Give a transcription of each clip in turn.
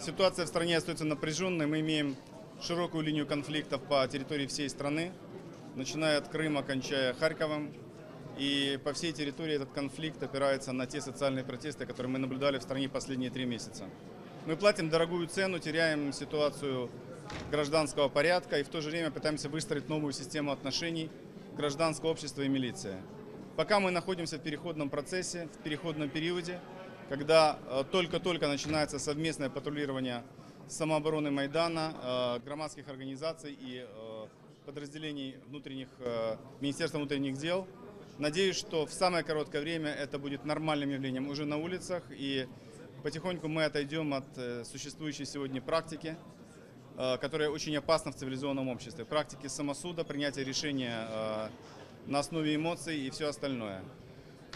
Ситуация в стране остается напряженной. Мы имеем широкую линию конфликтов по территории всей страны, начиная от Крыма, кончая Харьковом. И по всей территории этот конфликт опирается на те социальные протесты, которые мы наблюдали в стране последние три месяца. Мы платим дорогую цену, теряем ситуацию гражданского порядка и в то же время пытаемся выстроить новую систему отношений гражданского общества и милиции. Пока мы находимся в переходном процессе, в переходном периоде, когда э, только-только начинается совместное патрулирование самообороны Майдана, э, громадских организаций и э, подразделений внутренних, Министерства внутренних дел. Надеюсь, что в самое короткое время это будет нормальным явлением уже на улицах, и потихоньку мы отойдем от существующей сегодня практики, которая очень опасна в цивилизованном обществе. Практики самосуда, принятия решения на основе эмоций и все остальное.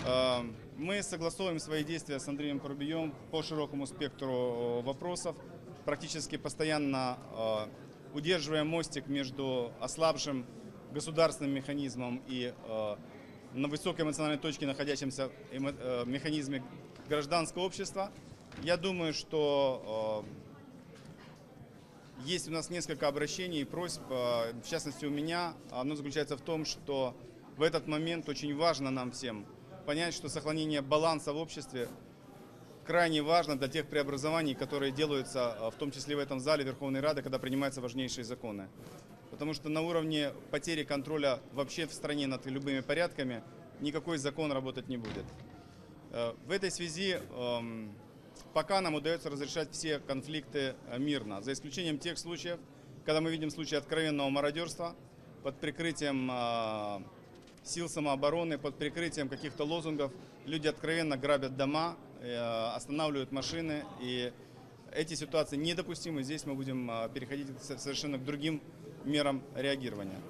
Э, Мы согласовываем свои действия с Андреем Порубием по широкому спектру э, вопросов, практически постоянно э, удерживая мостик между ослабшим государственным механизмом и на высокой эмоциональной точке находящимся механизме гражданского общества. Я думаю, что есть у нас несколько обращений и просьб, в частности у меня. Одно заключается в том, что в этот момент очень важно нам всем понять, что сохранение баланса в обществе крайне важно для тех преобразований, которые делаются, э, в том числе в этом зале Верховной Рады, когда принимаются важнейшие законы. Потому что на уровне потери контроля вообще в стране над любыми порядками никакой закон работать не будет. Э, В этой связи эм, пока нам удается разрешать все конфликты э, мирно, за исключением тех случаев, когда мы видим случаи откровенного мародерства под прикрытием э, сил самообороны, под прикрытием каких-то лозунгов. Люди откровенно грабят дома, э, останавливают машины. И эти ситуации недопустимы. Здесь мы будем э, переходить совершенно к другим мерам реагирования.